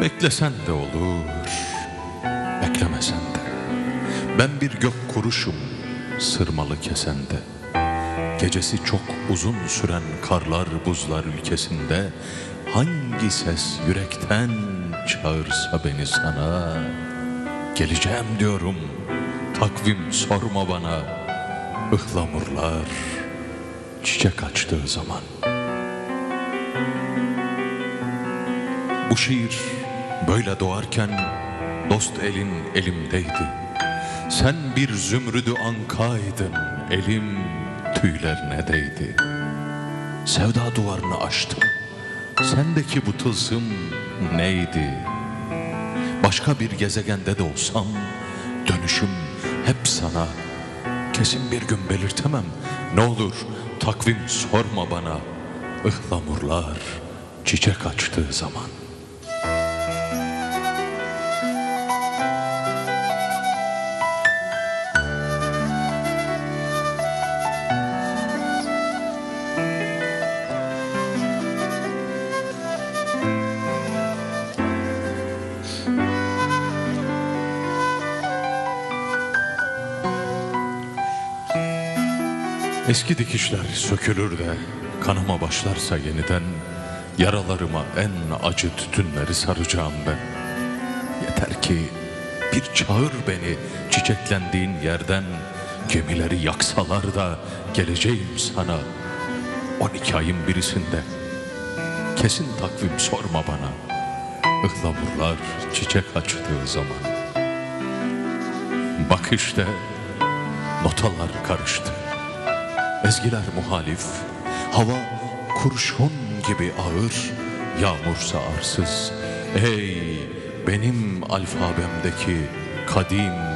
Beklesen de olur, beklemesen de. Ben bir gök kuruşum, sırmalı kesende. Gecesi çok uzun süren karlar buzlar ülkesinde hangi ses yürekten çağırsa beni sana geleceğim diyorum takvim sorma bana ıhlamurlar çiçek açtığı zaman bu şiir böyle doğarken dost elin elimdeydi. Sen bir zümrüdü ankaydın elim tüylerine değdi. Sevda duvarını aştım Sendeki bu tılsım neydi? Başka bir gezegende de olsam Dönüşüm hep sana. Kesin bir gün belirtemem Ne olur takvim sorma bana. Ihlamurlar çiçek açtığı zaman Eski dikişler sökülür de kanama başlarsa yeniden yaralarıma en acı tütünleri saracağım ben. Yeter ki bir çağır beni çiçeklendiğin yerden gemileri yaksalar da geleceğim sana 12 ayın birisinde. Kesin takvim sorma bana. Ihlamurlar çiçek açtığı zaman. Bak işte notalar karıştı. Ezgiler muhalif, hava kurşun gibi ağır, yağmursa arsız. Ey benim alfabemdeki kadim